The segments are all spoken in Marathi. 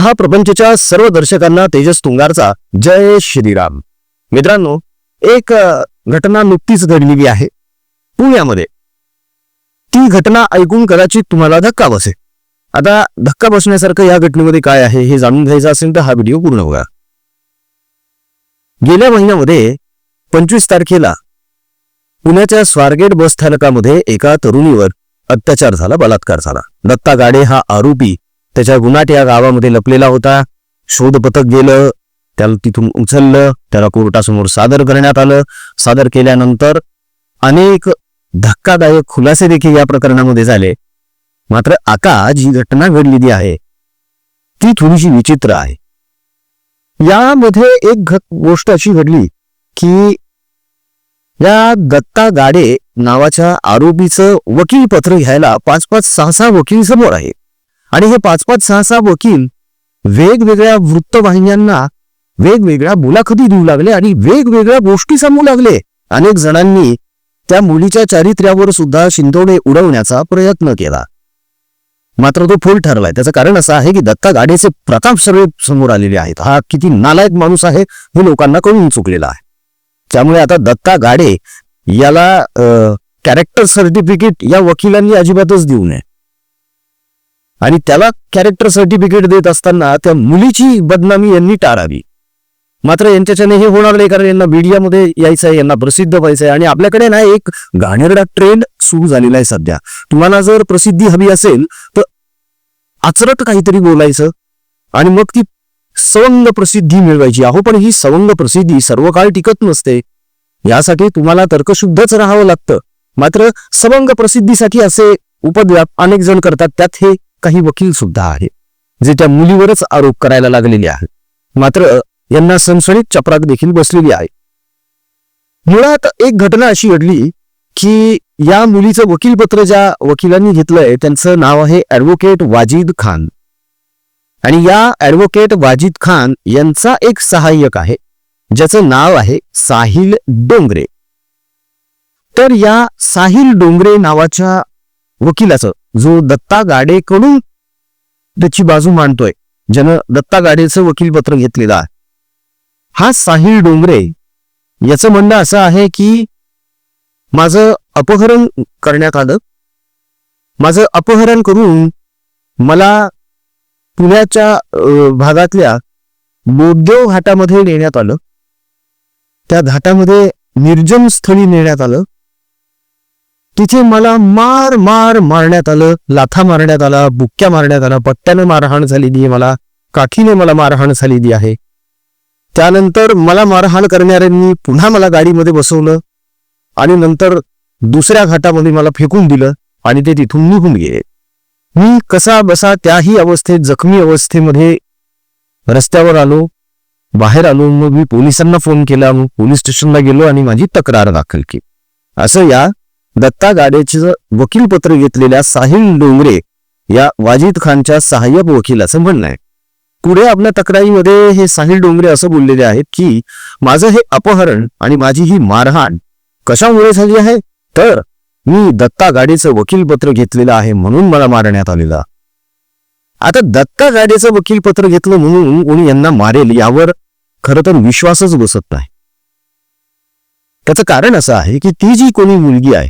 महाप्रपंचच्या सर्व दर्शकांना तेजस तुंगारचा जय श्रीराम. मित्रांनो एक घटना नुकतीच घडलेली आहे. पुण्यामध्ये. ती घटना ऐकून कदाचित तुम्हाला धक्का बसेल. आता धक्का बसण्यासारखं या घटनेमध्ये काय आहे हे जाणून घ्यायचं असेल तर हा व्हिडिओ पूर्ण बघा. गेल्या महिन्यामध्ये पंचवीस तारखेला पुण्याच्या स्वारगेट बस स्थानकामध्ये एका तरुणीवर अत्याचार झाला बलात्कार झाला. दत्ता गाडे हा आरोपी त्याच्या गुन्हाट या गावामध्ये लपलेला होता. शोध पथक गेलं त्याला तिथून उचललं त्याला कोर्टासमोर सादर करण्यात आलं. सादर केल्यानंतर अनेक धक्कादायक खुलासे देखील या प्रकरणामध्ये झाले. मात्र आता जी घटना घडलेली आहे. ती थोडीशी विचित्र आहे. यामध्ये एक घ- गोष्ट अशी घडली की या दत्ता गाडे नावाच्या आरोपीचं वकील पत्र घ्यायला पाच पाच सहा सहा वकील समोर आहे. आणि हे पाच पाच सहा सहा वकील वेगवेगळ्या वृत्तवाहिन्यांना वेगवेगळ्या मुलाखती देऊ लागले आणि वेगवेगळ्या गोष्टी सांगू लागले. अनेक जणांनी त्या मुलीच्या चारित्र्यावर सुद्धा शिंदोडे उडवण्याचा प्रयत्न केला. मात्र तो फोल ठरलाय. त्याचं कारण असं आहे की दत्ता गाडेचे प्रताप सगळे समोर आलेले आहेत. हा किती नालायक माणूस आहे हे लोकांना कळून चुकलेला आहे. त्यामुळे आता दत्ता गाडे याला कॅरेक्टर सर्टिफिकेट या वकिलांनी अजिबातच देऊ नये. आणि त्याला कॅरेक्टर सर्टिफिकेट देत असताना त्या मुलीची बदनामी यांनी टाळावी. मात्र यांच्याच्याने हे होणार नाही कारण यांना मीडियामध्ये यायचं आहे यांना प्रसिद्ध व्हायचं आहे. आणि आपल्याकडे ना एक घाणेरडा ट्रेंड सुरू झालेला आहे सध्या. तुम्हाला जर प्रसिद्धी हवी असेल तर आचरट काहीतरी बोलायचं आणि मग ती सवंग प्रसिद्धी मिळवायची. अहो पण ही सवंग प्रसिद्धी सर्व काळ टिकत नसते. यासाठी तुम्हाला तर्कशुद्धच राहावं लागतं. मात्र सवंग प्रसिद्धीसाठी असे उपद्व्याप अनेक जण करतात. त्यात हे काही वकील सुद्धा आहे जे त्या मुलीवरच आरोप करायला लागलेले आहेत. मात्र यांना सणसणीत चपराक देखील बसलेली आहे. मुळात एक घटना अशी घडली की या मुलीचं वकीलपत्र ज्या वकिलांनी घेतलंय त्यांचं नाव आहे ॲडव्होकेट वाजिद खान. आणि या ऍडव्होकेट वाजिद खान यांचा एक सहाय्यक आहे ज्याचं नाव आहे साहिल डोंगरे. तर या साहिल डोंगरे नावाच्या वकिलाचं. जो दत्ता गाडेकडून त्याची बाजू मांडतोय. ज्यानं दत्ता गाडेचं वकीलपत्र घेतलेलं आहे. हा साहिल डोंगरे याचं म्हणणं असं आहे की माझं अपहरण करण्यात आलं. माझं अपहरण करून मला पुण्याच्या भागातल्या बोधदेव घाटामध्ये नेण्यात आलं. त्या घाटामध्ये निर्जन स्थळी नेण्यात आलं. तिथे मला मार मार मारण्यात आलं लाथा मारण्यात आला बुक्क्या मारण्यात आला पट्ट्याने मारहाण झालेली आहे मला काठीने मला मारहाण झालेली आहे. त्यानंतर मला मारहाण करणाऱ्यांनी पुन्हा मला गाडीमध्ये बसवलं आणि नंतर दुसऱ्या घाटामध्ये मला फेकून दिलं आणि ते तिथून निघून गेले. मी कसा बसा त्याही अवस्थेत जखमी अवस्थेमध्ये रस्त्यावर आलो बाहेर आलो मग मी पोलिसांना फोन केला मग पोलीस स्टेशनला गेलो आणि माझी तक्रार दाखल केली. असं या दत्ता गाडेचं वकीलपत्र घेतलेल्या साहिल डोंगरे या वाजिद खानच्या सहाय्यक वकिलाचं म्हणणं आहे. पुढे आपल्या तक्रारीमध्ये हे साहिल डोंगरे असं बोललेले आहेत की माझं हे अपहरण आणि माझी ही मारहाण कशामुळे झाली आहे? तर मी दत्ता गाडीचं वकीलपत्र घेतलेलं आहे म्हणून मला मारण्यात आलेलं. आता दत्ता गाडीचं वकीलपत्र घेतलं म्हणून कोणी यांना मारेल यावर खरं तर विश्वासच बसत नाही. त्याचं कारण असं आहे की ती जी कोणी मुलगी आहे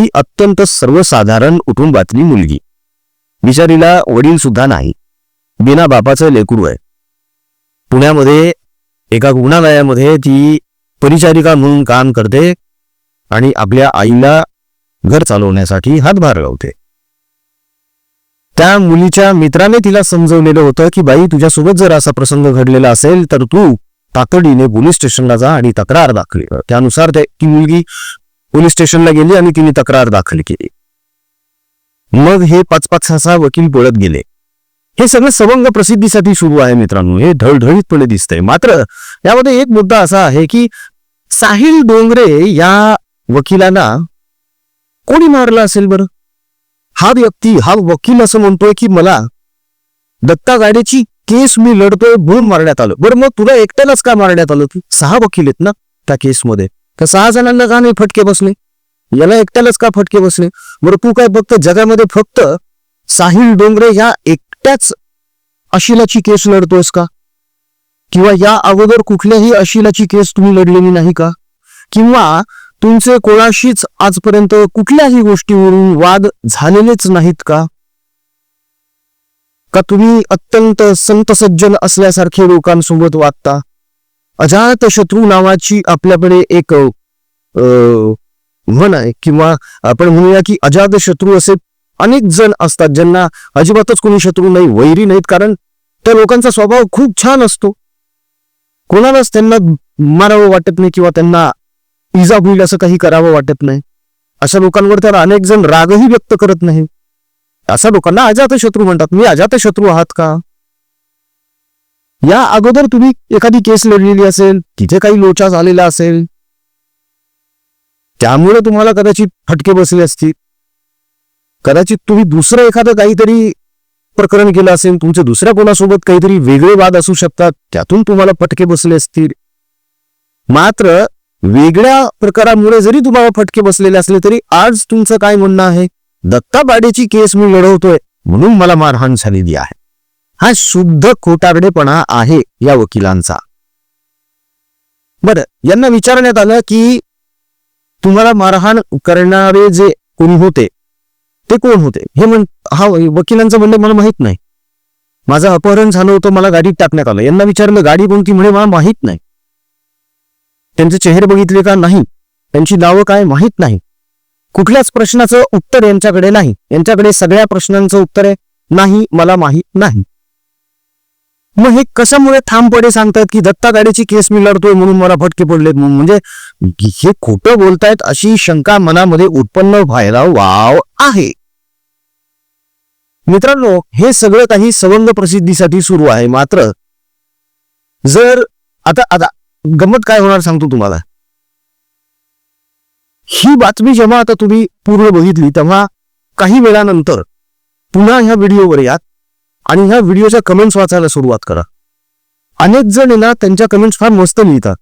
ती अत्यंत सर्वसाधारण कुटुंबातली मुलगी. बिचारीला वडील सुद्धा नाही. बिना बापाचं लेकरू आहे. पुण्यामध्ये एका रुग्णालयामध्ये ती परिचारिका म्हणून काम करते आणि आपल्या आईला घर चालवण्यासाठी हातभार लावते. त्या मुलीच्या मित्राने तिला समजवलेलं होतं की बाई तुझ्यासोबत जर असा प्रसंग घडलेला असेल तर तू तातडीने पोलीस स्टेशनला जा आणि तक्रार दाखल त्यानुसार ती मुलगी पोलीस स्टेशनला गेली आणि तिने तक्रार दाखल केली. मग हे पाच पाच सहा सहा वकील पळत गेले. हे सगळं सवंग प्रसिद्धीसाठी सुरू आहे मित्रांनो. हे ढळढळीतपणे दिसतंय. मात्र यामध्ये एक मुद्दा असा आहे की साहिल डोंगरे या वकिलांना कोणी मारला असेल बरं? हा व्यक्ती हा वकील असं म्हणतोय की मला दत्ता गाडेची केस मी लढतोय म्हणून मारण्यात आलं. बरं मग तुला एकट्यालाच का मारण्यात आलं? सहा वकील आहेत ना त्या केसमध्ये. तर सहा जणांना का नाही फटके बसले? याला एकट्यालाच का फटके बसले? बरं तू काय फक्त जगामध्ये फक्त साहिल डोंगरे ह्या एकट्याच अशिलाची केस लढतोयस का? किंवा या अगोदर कुठल्याही अशिलाची केस तुम्ही लढलेली नाही का? किंवा तुमचे कोणाशीच आजपर्यंत कुठल्याही गोष्टीवरून वाद झालेलेच नाहीत का? का तुम्ही अत्यंत संत सज्जन असल्यासारखे लोकांसोबत वागता? अजात शत्रू नावाची आपल्याकडे एक म्हण आहे. किंवा आपण म्हणूया की अजात शत्रू असे अनेक जण असतात ज्यांना अजिबातच कोणी शत्रू नाही वैरी नाहीत. कारण त्या लोकांचा स्वभाव खूप छान असतो. कोणालाच त्यांना मारावं वाटत नाही किंवा त्यांना इजा होईल असं काही करावं वाटत नाही. अशा लोकांवर तर अनेक जण रागही व्यक्त करत नाही. अशा लोकांना अजात शत्रू म्हणतात. मी अजात शत्रू आहात का? या अगोदर तुम्ही एखादी केस लढलेली असेल तिथे काही लोचा झालेला असेल त्यामुळे तुम्हाला कदाचित फटके बसले असतील. कदाचित तुम्ही दुसरं एखादं काहीतरी प्रकरण केलं असेल तुमचे दुसऱ्या कोणासोबत काहीतरी वेगळे वाद असू शकतात त्यातून तुम्हाला फटके बसले असतील. मात्र वेगळ्या प्रकारामुळे जरी तुम्हाला फटके बसलेले असले तरी आज तुमचं काय म्हणणं आहे? दत्ता बाडेची केस मी लढवतोय म्हणून मला मारहाण झालेली आहे. हा शुद्ध खोटारडेपणा आहे या वकिलांचा. बरं यांना विचारण्यात आलं की तुम्हाला मारहाण करणारे जे कोणी होते ते कोण होते? हे म्हण हा वकिलांचं म्हणणं मला माहीत नाही. माझं अपहरण झालं होतं मला गाडीत टाकण्यात आलं. यांना विचारलं गाडी कोणती? म्हणे मला माहीत नाही. त्यांचे चेहरे बघितले का? नाही. त्यांची नावं काय? माहीत नाही. कुठल्याच प्रश्नाचं उत्तर यांच्याकडे नाही. यांच्याकडे सगळ्या प्रश्नांचं उत्तर आहे. नाही मला माहीत नाही. मग हे कशामुळे ठामपणे सांगतात की दत्ता गाडीची केस मी लढतोय म्हणून मला फटके पडलेत म्हणून? म्हणजे हे खोटं बोलतायत अशी शंका मनामध्ये उत्पन्न व्हायला वाव आहे. मित्रांनो हे सगळं काही सवंग प्रसिद्धीसाठी सुरू आहे. मात्र जर आता आता गंमत काय होणार सांगतो तुम्हाला. ही बातमी जेव्हा आता तुम्ही पूर्ण बघितली तेव्हा काही वेळानंतर पुन्हा ह्या व्हिडिओवर यात आणि ह्या व्हिडिओच्या कमेंट्स वाचायला सुरुवात करा. अनेक जण ना त्यांच्या कमेंट्स फार मस्त लिहितात.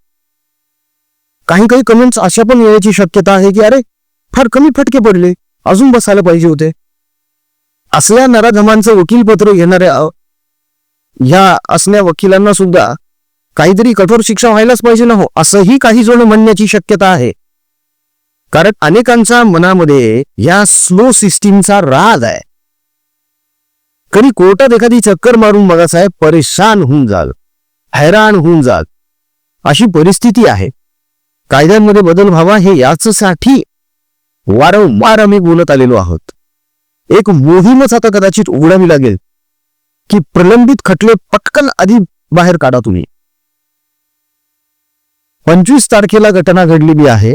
काही काही कमेंट्स अशा पण येण्याची शक्यता आहे की अरे फार कमी फटके पडले. अजून बसायला पाहिजे होते. असल्या नराधमांचं वकीलपत्र घेणाऱ्या अ, ह्या असल्या वकिलांना सुद्धा काहीतरी कठोर शिक्षा व्हायलाच पाहिजे ना हो असंही काही जण म्हणण्याची शक्यता आहे. कारण अनेकांच्या मनामध्ये या स्लो सिस्टीमचा राग आहे. कधी कोर्टात एखादी चक्कर मारून बघा साहेब परेशान होऊन जाल हैराण होऊन जाल. अशी परिस्थिती आहे. कायद्यांमध्ये बदल व्हावा हे याचसाठी वारंवार आम्ही बोलत आलेलो आहोत. एक मोहीमच आता कदाचित उघडावी लागेल की प्रलंबित खटले पटकन आधी बाहेर काढा तुम्ही. पंचवीस तारखेला घटना घडलेली आहे.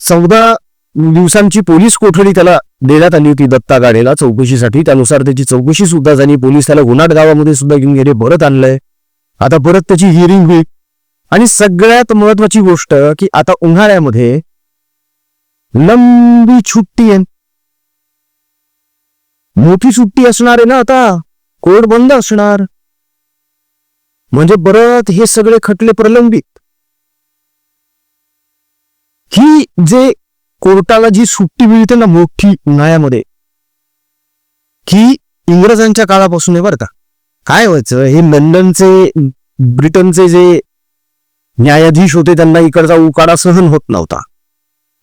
चौदा दिवसांची पोलीस कोठडी त्याला देण्यात आली होती दत्ता गाडेला. चौकशीसाठी त्यानुसार त्याची चौकशी सुद्धा झाली. पोलीस त्याला गुन्हाट गावामध्ये सुद्धा घेऊन गेले. परत आणलंय. आता परत त्याची हिअरिंग होईल. आणि सगळ्यात महत्वाची गोष्ट की आता उन्हाळ्यामध्ये लंबी सुट्टी आहे. मोठी सुट्टी असणार आहे ना आता. कोर्ट बंद असणार. म्हणजे परत हे सगळे खटले प्रलंबित. ही जे कोर्टाला जी सुट्टी मिळते ना मोठी उन्हाळ्यामध्ये ही इंग्रजांच्या काळापासून आहे बरं का. काय व्हायचं हे लंडनचे ब्रिटनचे जे न्यायाधीश होते त्यांना इकडचा उकाडा सहन होत नव्हता.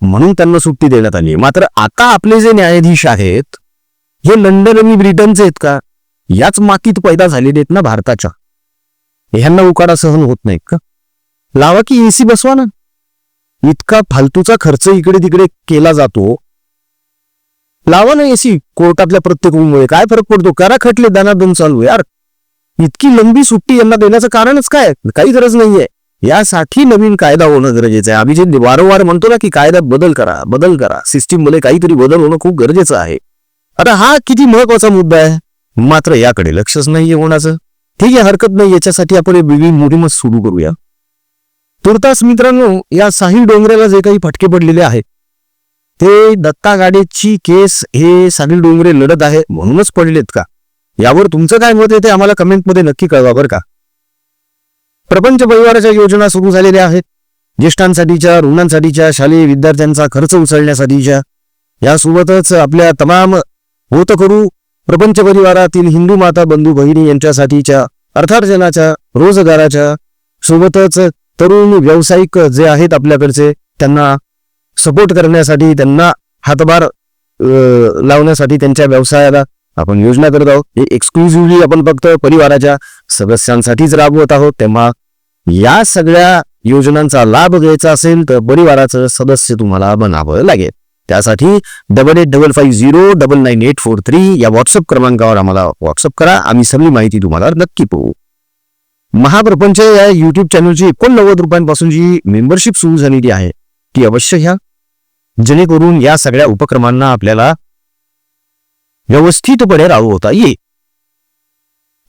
म्हणून त्यांना सुट्टी देण्यात आली. मात्र आता आपले जे न्यायाधीश आहेत हे लंडन आणि ब्रिटनचे आहेत का? याच मातीत पैदा झालेले आहेत ना भारताच्या. ह्यांना उकाडा सहन होत नाहीत का? लावा की एसी बसवा ना. इतका फालतूचा खर्च इकडे तिकडे केला जातो. लावा ना एसी कोर्टातल्या प्रत्येक रूममुळे. काय फरक पडतो? करा खटले दानादन चालू यार इतकी लंबी सुट्टी यांना देण्याचं कारणच काय? काही गरज नाहीये. यासाठी नवीन कायदा होणं गरजेचं आहे. आम्ही जे वारंवार म्हणतो ना की कायद्यात बदल करा बदल करा. सिस्टीममध्ये काहीतरी बदल होणं खूप गरजेचं आहे. आता हा किती महत्त्वाचा मुद्दा आहे. मात्र याकडे लक्षच नाहीये कोणाचं. ठीक आहे हरकत नाही. याच्यासाठी आपण वेगळी मोहीमच सुरू करूया. तुर्तास मित्रांनो या साहिल डोंगरेला जे काही फटके पडलेले आहेत ते दत्ता गाडेची केस हे साहिल डोंगरे लढत आहे म्हणूनच पडलेत का? यावर तुमचं काय मत आहे ते आम्हाला कमेंटमध्ये नक्की कळवा बरं का? प्रपंच परिवाराच्या योजना सुरू झालेल्या आहेत. ज्येष्ठांसाठीच्या रुग्णांसाठीच्या शालेय विद्यार्थ्यांचा खर्च उचलण्यासाठीच्या. यासोबतच आपल्या तमाम होत करू प्रपंच परिवारातील हिंदू माता बंधू बहिणी यांच्यासाठीच्या अर्थार्जनाच्या रोजगाराच्या सोबतच तरुण व्यावसायिक जे आहेत आपल्याकडचे त्यांना सपोर्ट करण्यासाठी त्यांना हातभार लावण्यासाठी त्यांच्या व्यवसायाला आपण योजना करत आहोत. हे एक्सक्लुझिव्हली आपण फक्त परिवाराच्या सदस्यांसाठीच राबवत आहोत. तेव्हा या सगळ्या योजनांचा लाभ घ्यायचा असेल तर परिवाराचं सदस्य तुम्हाला बनावं लागेल. त्यासाठी double eight double five zero double nine eight four three या व्हॉट्सअप क्रमांकावर आम्हाला व्हॉट्सअप करा. आम्ही सगळी माहिती तुम्हाला नक्की पाहू. महाप्रपंच या युट्यूब चॅनलची एकोणनव्वद रुपयांपासून जी मेंबरशिप सुरू झालेली आहे ती अवश्य घ्या. जेणेकरून या सगळ्या उपक्रमांना आपल्याला व्यवस्थितपणे राबवता येईल.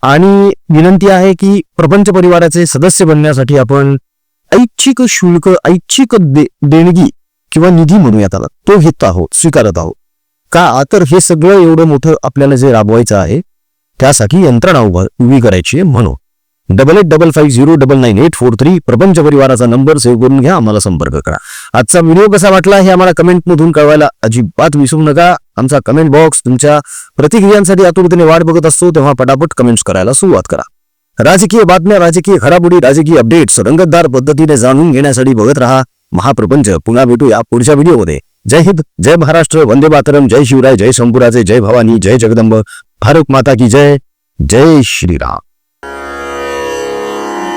आणि विनंती आहे की प्रपंच परिवाराचे सदस्य बनण्यासाठी आपण ऐच्छिक शुल्क ऐच्छिक दे, देणगी किंवा निधी म्हणूयात त्याला तो घेत आहोत स्वीकारत आहोत. का तर हे सगळं एवढं मोठं आपल्याला जे राबवायचं आहे त्यासाठी यंत्रणा उभा उभी करायची आहे म्हणून. Double eight double five zero double nine eight four three प्रपंच परिवाराचा नंबर सेव्ह करून घ्या आम्हाला संपर्क करा. आजचा व्हिडिओ कसा वाटला हे आम्हाला कमेंटमधून कळवायला अजिबात विसरू नका. आमचा कमेंट बॉक्स तुमच्या प्रतिक्रियांसाठी आतुरतेने वाट बघत असतो तेव्हा पटापट कमेंट्स करायला सुरुवात करा. राजकीय बातम्या राजकीय घडामोडी राजकीय अपडेट्स रंगतदार पद्धतीने जाणून घेण्यासाठी बघत रहा महाप्रपंच. पुन्हा भेटूया पुढच्या व्हिडिओमध्ये. जय हिंद जय महाराष्ट्र वंदे मातरम जय शिवराय जय शंभूराजे जय भवानी जय जगदंब. भारत माता की जय जय श्रीराम.